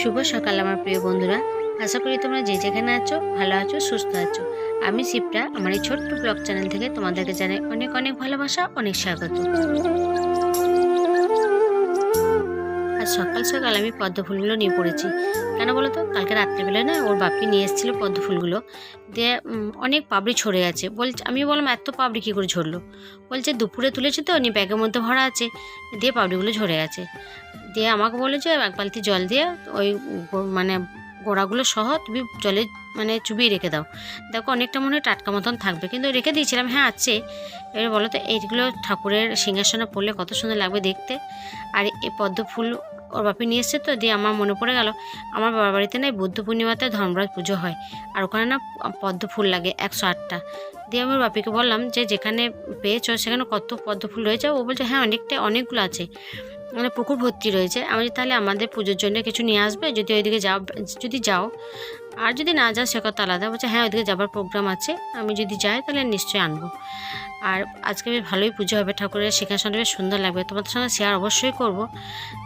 শুভ সকাল, আমার প্রিয় বন্ধুরা। আশা করি তোমরা যে যেখানে আছো, ভালো আছো, সুস্থ আছো। আমি শিবটা আমার এই ছোট্ট ব্লগ চ্যানেল থেকে তোমাদেরকে জানাই অনেক অনেক ভালোবাসা, অনেক স্বাগত। সকাল সকাল আমি পদ্ম ফুলগুলো নিয়ে পড়েছি। কেন বলো তো কালকে রাত্রিবেলা না ওর বাপি নিয়ে এসেছিল পদ্ম ফুলগুলো দিয়ে অনেক পাবড়ি ছড়ে আছে। বলছে আমি বললাম, এত পাবড়ি কী করে ঝরলো? বলছে, দুপুরে তুলেছি তো নি ব্যাগের মধ্যে ভরা আছে। দিয়ে পাবড়িগুলো ঝরে গেছে দিয়ে আমাকে বলে, যে, এক বালতি জল দিয়ে ওই মানে গোড়াগুলো সহ তুমি জলে মানে চুবিয়ে রেখে দাও। দেখো, অনেকটা মনে হয় টাটকা মতন থাকবে। কিন্তু রেখে দিয়েছিলাম হ্যাঁ আছে। এবার বলো তো, এইগুলো ঠাকুরের সিংহাসনে পড়লে কত সুন্দর লাগবে দেখতে। আর এই পদ্ম ফুল ওর বাপি নিয়ে এসছে তো, দিয়ে আমার মনে পড়ে গেল, আমার বাবার বাড়িতে না বুদ্ধ পূর্ণিমাতে ধর্মরাজ পুজো হয়, আর ওখানে না পদ্ম ফুল লাগে একশো আটটা। দিয়ে আমার বাপিকে বললাম যে, যেখানে পেয়েছ সেখানে কত পদ্ম ফুল রয়েছে? ও বলছে হ্যাঁ অনেকটা, অনেকগুলো আছে। মানে পুকুর ভর্তি রয়েছে। আমি তাহলে আমাদের পুজোর জন্য কিছু নিয়ে আসবে? যদি ওইদিকে যাও, যদি যাও, আর যদি না যাও সে কথা আলাদা। বলছে হ্যাঁ ওইদিকে যাবার প্রোগ্রাম আছে। আমি যদি যাই, তাহলে নিশ্চয়ই আনব। আর আজকে বেশ ভালোই পুজো হবে, ঠাকুরের সিংহাসনটা বেশ সুন্দর লাগবে। তোমাদের সঙ্গে শেয়ার অবশ্যই করব।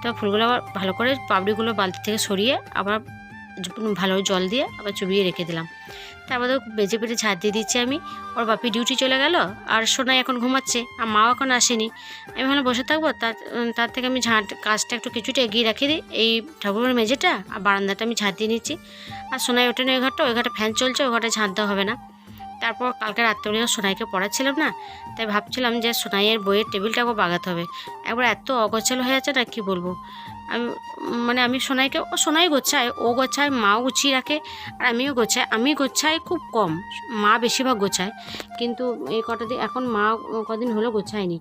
তো ফুলগুলো আবার ভালো করে পাপড়িগুলো বালতি থেকে সরিয়ে আবার ভালো জল দিয়ে আবার চুবিয়ে রেখে দিলাম। তারপর তো বেজে পেটে ঝাড় দিয়ে দিচ্ছি আমি। ওর বাপি ডিউটি চলে গেল আর সোনাই এখন ঘুমাচ্ছে আর মাও এখন আসেনি। আমি ভালো বসে থাকব তার তার থেকে আমি ঝাঁট, কাজটা একটু কিছুটা এগিয়ে রাখি দিই। এই ঠাকুরের মেঝেটা আর বারান্দাটা আমি ঝাঁট দিয়ে নিচ্ছি। আর সোনাই না ওই ঘরটা ওই ঘরটা ফ্যান চলছে, ওই ঘরটা ঝাঁট দেওয়া হবে না। তারপর কালকে রাত্রেবেলা সোনাইকে পড়াচ্ছিলাম না, তাই ভাবছিলাম যে সোনাইয়ের বইয়ের টেবিলটাকেও বাগাতে হবে। একবার এত অগোছালো হয়ে আছে না কি বলব? আমি মানে আমি সোনাইকে, ও সোনাই গোছায়, ও গোছায়, মাও গুছিয়ে রাখে, আর আমিও গোছাই। আমি গোছাই খুব কম, মা বেশিরভাগ গোছায়। কিন্তু এই কটা দিন, এখন মা কদিন হলো গোছায়নি।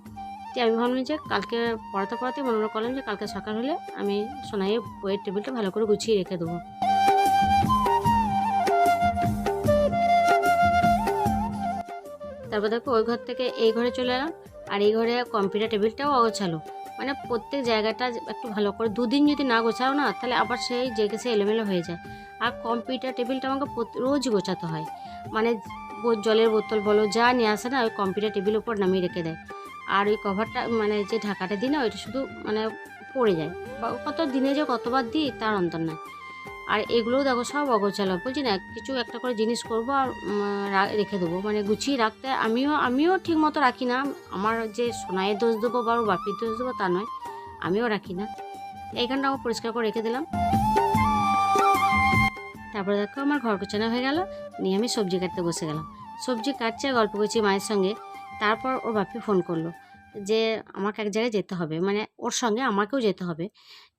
তো আমি ভাবলাম যে কালকে পড়াতে পড়াতে মনে করলাম যে কালকে সকাল হলে আমি সোনাইয়ের বইয়ের টেবিলটা ভালো করে গুছিয়ে রেখে দেবো। তারপর দেখো ওই ঘর থেকে এই ঘরে চলে এলাম, আর এই ঘরে কম্পিউটার টেবিলটাও অগোছালো। মানে প্রত্যেক জায়গাটা একটু ভালো করে, দুদিন যদি না গোছাও না, তাহলে আবার সেই জেগে সে এলোমেলো হয়ে যায়। আর কম্পিউটার টেবিলটা আমাকে রোজ গোছাতে হয়। মানে জলের বোতল বলো, যা নিয়ে আসে না, ওই কম্পিউটার টেবিলের উপর নামিয়ে রেখে দেয়। আর ওই কভারটা মানে যে ঢাকাটা দিই না, ওইটা শুধু মানে পড়ে যায়। বা কত দিনে যে কতবার দিই, তার অন্তর নাই। আর এগুলোও দেখো সব অগোছালো। বলছি না, কিছু একটা করে জিনিস করব আর রেখে দেবো। মানে গুছিয়ে রাখতে আমিও আমিও ঠিক মতো রাখি না। আমার যে সোনাইয়ের দোষ দেবো বা বাপির দোষ দেবো তা নয়, আমিও রাখি না। এইখানটা আমার পরিষ্কার করে রেখে দিলাম। তারপরে দেখো আমার ঘর গোছানো হয়ে গেল। নিয়ে আমি সবজি কাটতে বসে গেলাম। সবজি কাটছে, গল্প করছি মায়ের সঙ্গে। তারপর ওর বাপি ফোন করল যে, আমাকে এক জায়গায় যেতে হবে। মানে ওর সঙ্গে আমাকেও যেতে হবে।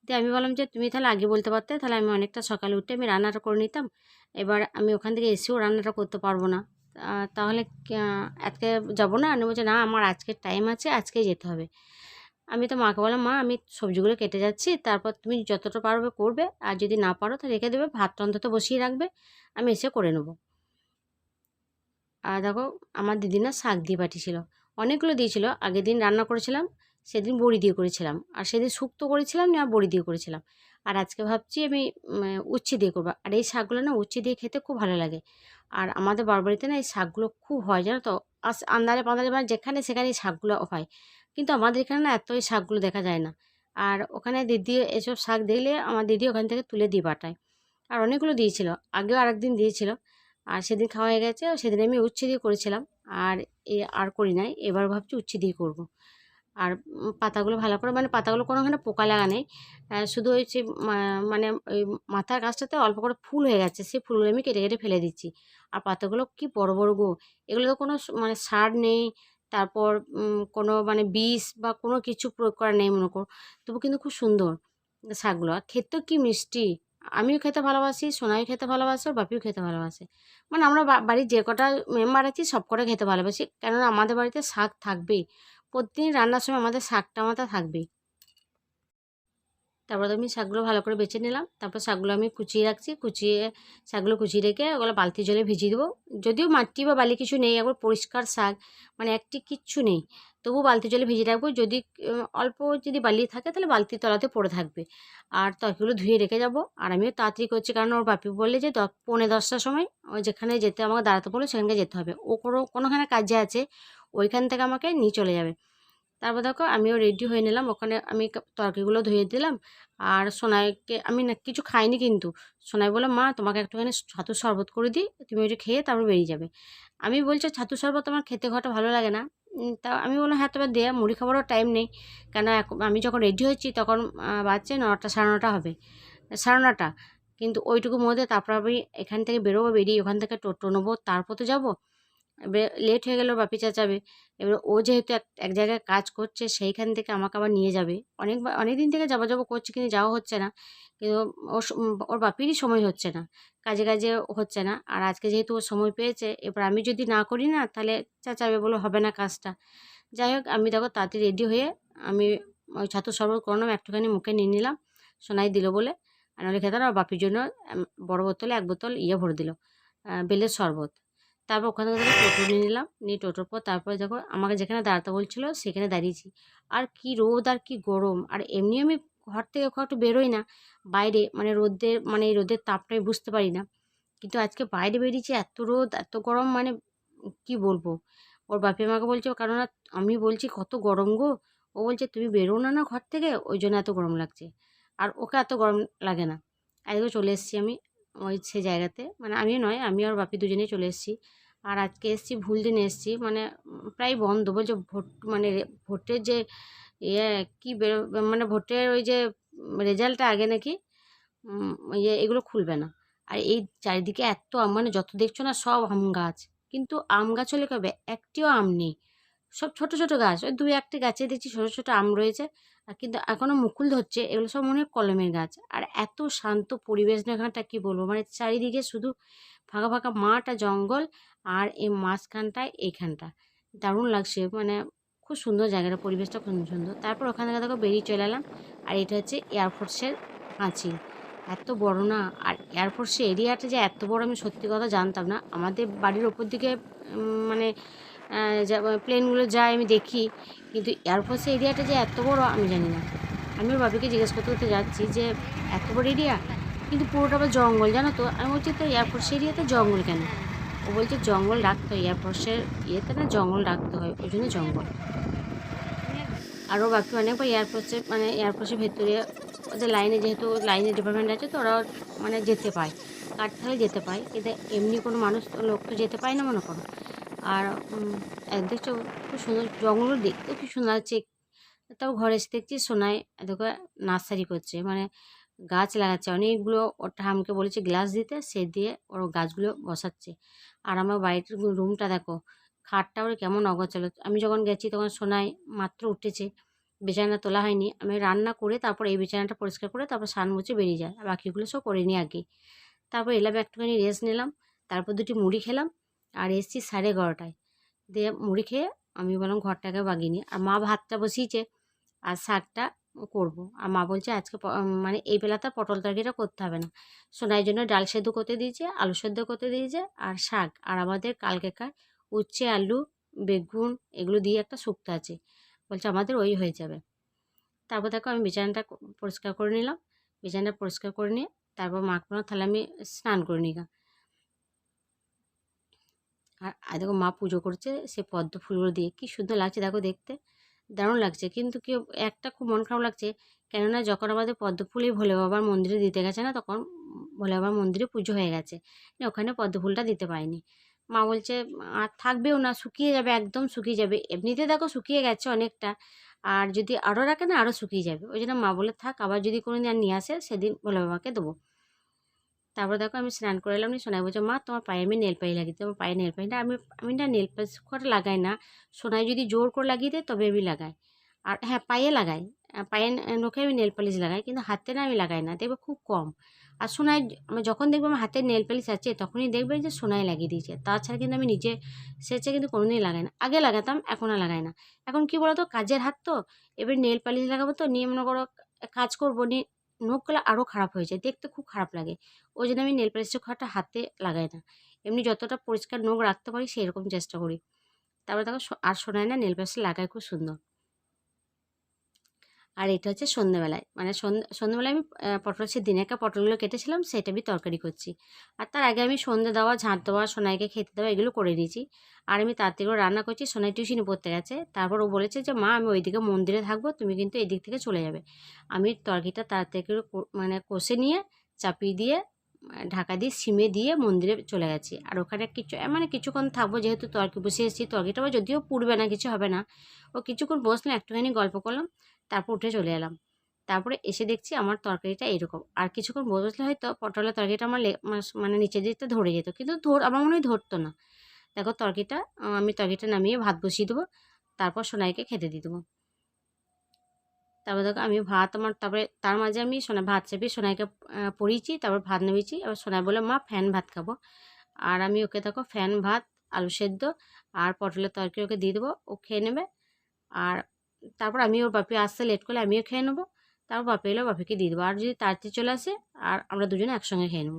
দিয়ে আমি বললাম যে, তুমি তাহলে আগে বলতে পারতে, তাহলে আমি অনেকটা সকালে উঠে আমি রান্নাটা করে নিতাম। এবার আমি ওখান থেকে এসেও রান্নাটা করতে পারব না। তাহলে আজকে যাব না? আমি বলছি, না, আমার আজকে টাইম আছে, আজকেই যেতে হবে। আমি তো মাকে বললাম, মা, আমি সবজিগুলো কেটে যাচ্ছি, তারপর তুমি যতটা পারবে করবে, আর যদি না পারো, তাহলে রেখে দেবে ভাতটা অন্তত বসিয়ে রাখবে, আমি এসে করে নেব। আর দেখো, আমার দিদি না শাক দিয়ে পাঠিয়েছিল। অনেকগুলো দিয়েছিল, আগের দিন রান্না করেছিলাম সেদিন বড়ি দিয়ে করেছিলাম। আর সেদিন শুক্তো করেছিলাম, না বড়ি দিয়ে করেছিলাম। আর আজকে ভাবছি আমি উচ্ছে দিয়ে করব। আর এই শাকগুলো না উচ্ছে দিয়ে খেতে খুব ভালো লাগে। আর আমাদের বাড়িতে না এই শাকগুলো খুব হয়, জানো তো? আস, আন্দারে পান্দারে মানে যেখানে সেখানে এই শাকগুলো হয়। কিন্তু আমাদের এখানে না এত এই শাকগুলো দেখা যায় না। আর ওখানে দিদি এসব শাক দেখলে আমার দিদি ওখান থেকে তুলে দিয়ে পাঠায়। আর অনেকগুলো দিয়েছিল, আগেও আরেকদিন দিয়েছিল। আর সেদিন খাওয়া হয়ে গেছে, সেদিন আমি উচ্ছে দিয়ে করেছিলাম। আর এ, আর করি নাই, এবার ভাবছি উচ্ছে দিয়ে করব। আর পাতাগুলো ভালো করে মানে পাতাগুলো কোনোখানে পোকা লাগা নেই। শুধু ওই যে মানে ওই মাথার গাছটাতে অল্প করে ফুল হয়ে গেছে, সেই ফুলগুলো আমি কেটে কেটে ফেলে দিচ্ছি। আর পাতাগুলো কি বড় বড় গো! এগুলো তো কোনো মানে সার নেই, তারপর কোনো মানে বিষ বা কোনো কিছু প্রয়োগ করা নেই, মনে করো। তবু কিন্তু খুব সুন্দর শাকগুলো। আর খেতেও কি মিষ্টি! আমিও খেতে ভালোবাসি, সোনাইও খেতে ভালোবাসে, বাপিও খেতে ভালোবাসে। মানে আমরা বাড়ির যে কটা মেম্বার আছি, সব কটা খেতে ভালোবাসি। কেননা আমাদের বাড়িতে শাক থাকবেই। প্রতিদিন রান্নার সময় আমাদের শাকটা মাথা থাকবেই। তারপর আমি শাকগুলো ভালো করে বেছে নিলাম। তারপর শাকগুলো আমি কুচিয়ে রাখছি। কুচিয়ে শাকগুলো কুচিয়ে রেখে ওগুলো বালতি জলে ভিজিয়ে দেবো। যদিও মাটি বা বালি কিছু নেই একবার পরিষ্কার শাক মানে একটি কিচ্ছু নেই। তবু বালতি জলে ভিজিয়ে রাখব। যদি অল্প যদি বালি থাকে তাহলে বালতির তলাতে পড়ে থাকবে। আর তরকারিগুলো ধুয়ে রেখে যাব। আর আমিও তাড়াতাড়ি করছি কারণ ওর বাপি বললে যে পৌনে দশটার সময় যেখানে যেতে আমাকে দাঁড়াতে বলে সেখানকে যেতে হবে। ও কোনো, কোনোখানে কাজে আছে, ওইখান থেকে আমাকে নিয়ে চলে যাবে। তারপর দেখো আমিও রেডি হয়ে নিলাম। ওখানে আমি তরকারিগুলো ধুয়ে দিলাম। আর সোনাইকে, আমি না কিছু খাইনি কিন্তু। সোনাই বলল, মা, তোমাকে একটুখানি ছাতু শরবত করে দিই। তুমি ওইটা খেয়ে তারপর বেরিয়ে যাবে। আমি বলছি, ছাতু শরবত আমার খেতে খাওয়াটা ভালো লাগে না। তা আমি বললাম হ্যাঁ তবে দেয়া মুড়ি খাবারও টাইম নেই। কেন আমি যখন রেডি হচ্ছি তখন বাচ্চা নটা, সাড়ে নটা হবে। সাড়ে নটা। কিন্তু ওইটুকুর মধ্যে তারপর আমি এখান থেকে বেরোবো, বেরিয়ে ওখান থেকে টোটো নেব, তারপর তো যাব। এবারে লেট হয়ে গেল, বাপি চাচাবে। এবার ও যেহেতু এক এক জায়গায় কাজ করছে, সেইখান থেকে আমাকে আবার নিয়ে যাবে। অনেক অনেক দিন থেকে যাব যাব করছে, কিন্তু যাওয়া হচ্ছে না। কিন্তু ওর ওর বাপিরই সময় হচ্ছে না। কাজে কাজে হচ্ছে না। আর আজকে যেহেতু ও সময় পেয়েছে, এবার আমি যদি না করি না, তাহলে চাচাবে বলে হবে না কাজটা। যাই হোক, আমি দেখো তাড়াতাড়ি রেডি হয়ে আমি ওই ছাত্র শরবত করলাম, একটুখানি মুখে নিয়ে নিলাম, সোনাই দিল বলে। আর নাহলে খেতে বাপির জন্য বড় বোতলে এক বোতল ইয়ে ভরে দিল বেলের শরবত। তারপর ওখান থেকে টোটো নিয়ে নিলাম, নিয়ে টোটোর পর তারপরে দেখো আমাকে যেখানে দাঁড়াতে বলছিলো সেখানে দাঁড়িয়েছি। আর কি রোদ আর কি গরম, আর এমনি আমি ঘর থেকে খুব একটু বেরোই না। বাইরে মানে রোদের মানে এই রোদের তাপটা আমি বুঝতে পারি না। কিন্তু আজকে বাইরে বেরিয়েছি, এত রোদ, এত গরম মানে কি বলব? ওর বাপি আমাকে বলছে কারণ আমি বলছি কত গরম গো। ও বলছে, তুমি বেরো না না ঘর থেকে, ওই জন্য এত গরম লাগছে। আর ওকে এত গরম লাগে না। আজকে চলে এসেছি আমি। ওই সে জায়গাতে। মানে আমি নয় আমি আর বাপি দুজনেই চলে এসেছি। আর আজকে এসেছি, ভুল দিনে এসেছি। মানে প্রায় বন্ধ, বলছে ভোট মানে ভোটের যে ইয়ে কী বেরো মানে ভোটের ওই যে রেজাল্টটা আগে নাকি ইয়ে এগুলো খুলবে না। আর এই চারিদিকে এত আম মানে যত দেখছ না সব আম গাছ। কিন্তু আম গাছ হলে কবে? একটিও আম নেই। সব ছোট ছোট গাছ। ওই দুই একটি গাছে দেখছি ছোট ছোট আম রয়েছে। কিন্তু এখনও মুকুল ধরছে, এগুলো সব মনে কলমের গাছ। আর এত শান্ত পরিবেশ না এখানটা কী বলব? মানে চারিদিকে শুধু ফাঁকা ফাঁকা মাঠ আর জঙ্গল আর এই মাঝখানটায় এইখানটা দারুণ লাগছে মানে খুব সুন্দর জায়গাটা, পরিবেশটা খুব সুন্দর। তারপর ওখান থেকে দেখো বেরিয়ে চলে এলাম, আর এটা হচ্ছে এয়ারফোর্সের পাঁচিল এত বড় না? আর এয়ারফোর্সের এরিয়াটা যে এত বড় আমি সত্যি কথা জানতাম না। আমাদের বাড়ির ওপর দিকে মানে প্লেনগুলো যায়, আমি দেখি। কিন্তু এয়ারফোর্সের এরিয়াটা যে এত বড়, আমি জানি না। আমি ওর বাবিকে জিজ্ঞেস করতে করতে যাচ্ছি যে, এত বড় এরিয়া কিন্তু পুরোটা আবার জঙ্গল, জানো তো? আমি বলছি তো এয়ারফোর্স এরিয়াতে জঙ্গল কেন? ও বলছে, জঙ্গল রাখতে হয়। এয়ারফোর্সের ইয়েতে না জঙ্গল রাখতে হয়। ওই জন্য জঙ্গল। আরও বাকি অনেকবার এয়ারফোর্সের মানে এয়ারফোর্সের ভেতরে, ওদের লাইনে যেহেতু লাইনের ডিপার্টমেন্ট আছে, তো ওরা মানে যেতে পায়। কার থাকলে যেতে পায়। কিন্তু এমনি কোনো মানুষ লোক তো যেতে পায় না, মনে করো। আর দেখছ খুব সুন্দর জঙ্গলগুলো দেখতেও কি সুন্দর লাগছে। তাও ঘরে এসে দেখছি সোনায় দেখো নার্সারি করছে মানে গাছ লাগাচ্ছে। অনেকগুলো ওর ঠামকে বলেছে গ্লাস দিতে, সে দিয়ে ওর গাছগুলো বসাচ্ছে। আর আমার বাড়ির রুমটা দেখো, খাটটা ওর কেমন অগোছালো। আমি যখন গেছি তখন সোনায় মাত্র উঠেছে, বিছানা তোলা হয়নি। আমি রান্না করে তারপর এই বিছানাটা পরিষ্কার করে তারপর সান মুছে বেরিয়ে যায়। বাকিগুলো সব করে নিই আগে। তারপর এলাম একটুখানি রেস্ট নিলাম, তারপর দুটি মুড়ি খেলাম। আর এসছি সাড়ে এগারোটায়। দিয়ে মুড়ি খেয়ে আমি বললাম ঘরটাকে বাগিয়ে নিই আর মা ভাতটা বসিয়েছে, আর শাকটা করব। আর মা বলছে আজকে মানে এই বেলাতে পটল তরকারিটা করতে হবে না। সোনার জন্য ডাল সেদ্ধ করতে দিয়েছে, আলু সেদ্ধ করতে দিয়েছে, আর শাক। আর আমাদের কালকেকার উচ্ছে, আলু, বেগুন এগুলো দিয়ে একটা শুক্তো আছে। বলছে আমাদের ওই হয়ে যাবে। তারপর দেখো আমি বিছানাটা পরিষ্কার করে নিলাম। বিছানাটা পরিষ্কার করে নিয়ে তারপর মাখনো তাহলে আমি স্নান করে নিগা আর দেখো মা পুজো করছে, সে পদ্ম ফুলগুলো দিয়ে কি সুন্দর লাগছে দেখো দেখতে। দারুণ লাগছে। কিন্তু কি একটা খুব মন খারাপ লাগছে, কেননা যখন আমাদের পদ্ম ফুলই ভোলে বাবার মন্দিরে দিতে গেছে না, তখন ভোলে বাবার মন্দিরে পুজো হয়ে গেছে। ওখানে পদ্ম ফুলটা দিতে পারিনি। মা বলছে আর থাকবেও না, শুকিয়ে যাবে, একদম শুকিয়ে যাবে। এমনিতে দেখো শুকিয়ে গেছে অনেকটা, আর যদি আরও রাখে না, আরও শুকিয়ে যাবে। ওই জন্য মা বলে থাক, আবার যদি কোনো দিন আর নিয়ে আসে, সেদিন ভোলে বাবাকে দেবো। তারপর দেখো আমি স্নান করে এলাম সোনাই বলছে, মা, তোমার পায়ে আমি নেল পাই লাগিয়ে তোমার পায়ে নেল পাইটা আমি আমি না নেল করে লাগাই না। সোনাই যদি জোর করে লাগিয়ে দেয়, তবে আমি লাগাই। আর হ্যাঁ পায়ে লাগাই। পায়ে নখে আমি নেল পালিশ লাগাই, কিন্তু হাতে না আমি লাগাই না, দেখবে খুব কম। আর সোনাই আমি যখন দেখব আমার হাতে নেল পালিশ আছে, তখনই দেখবে যে সোনাই লাগিয়ে দিয়েছে। তাছাড়া কিন্তু আমি নিজে সেচে কিন্তু কোনোদিনই লাগাই না। আগে লাগাতাম, এখন আর লাগাই না। এখন কি বলতো, কাজের হাত তো, এবার নেল পালিশ লাগাবো তো, নিয়ে মনে করো, কাজ করব, নিয়ে নখগুলো আরও খারাপ হয়ে যায়, দেখতে খুব খারাপ লাগে। ওই জন্য আমি নেল পালিশের খাওয়াটা হাতে লাগাই না। এমনি যতটা পরিষ্কার নখ রাখতে পারি সেই রকম চেষ্টা করি। তারপরে দেখো আর শোনায় না নেল পালিশ লাগায় খুব সুন্দর। আর এটা হচ্ছে সন্ধ্যেবেলায় মানে সন্ধ্যে সন্ধ্যেবেলায় আমি পটল সে দিনে একটা পটলগুলো কেটেছিলাম, সেটা আমি তরকারি করছি। আর তার আগে আমি সন্ধ্যে দেওয়া, ঝাঁট দেওয়া, সোনাইকে খেতে দেওয়া, এগুলো করে নিয়েছি। আর আমি তাড়াতাড়ি করে রান্না করছি, সোনাই টিউশনি পড়তে গেছে। তারপর ও বলেছে যে, মা, আমি ওইদিকে মন্দিরে থাকব, তুমি কিন্তু এদিক থেকে চলে যাবে। আমি তরকারিটা তাড়াতাড়ি করে কো- মানে কষে নিয়ে, চাপিয়ে দিয়ে, ঢাকা দিয়ে সিমে দিয়ে মন্দিরে চলে গেছি। আর ওখানে কিছু মানে কিছুক্ষণ থাকব, যেহেতু তর্কি বসে এসেছি, তর্কিটা যদিও পুড়বে না, কিছু হবে না। ও কিছুক্ষণ বসলাম একটুখানি গল্প করলাম। তারপর উঠে চলে এলাম। তারপরে এসে দেখছি আমার তরকারিটা এরকম। আর কিছুক্ষণ বসলে হয়তো পটলের তরকারিটা আমার মানে নিচের দিকটা ধরে যেত। কিন্তু ধর আমার মনে হয় ধরতো না। দেখো তরকারিটা আমি তরকারিটা নামিয়ে ভাত বসিয়ে দেবো। তারপর সোনাইকে খেতে দিয়ে দেবো। তারপর দেখো আমি ভাত আমার তারপরে তার মাঝে আমি সোনা ভাত চেপে সোনাইকে আহ, পরিয়েছি। তারপর ভাত নেমেছি আবার সোনাই বলে মা ফ্যান ভাত খাব। আর আমি ওকে দেখো ফ্যান ভাত আলু সেদ্ধ আর পটলের তরকারি ওকে দিয়ে দেবো। ও খেয়ে নেবে। আর তারপর আমি ওর বাপি আসতে লেট করলে আমিও খেয়ে নেব। তারপর বাপি এলো, বাপিকে দিয়ে দেবো। আর যদি তাড়াতাড়ি চলে আসে, আর আমরা দুজনে একসঙ্গে খেয়ে নেব।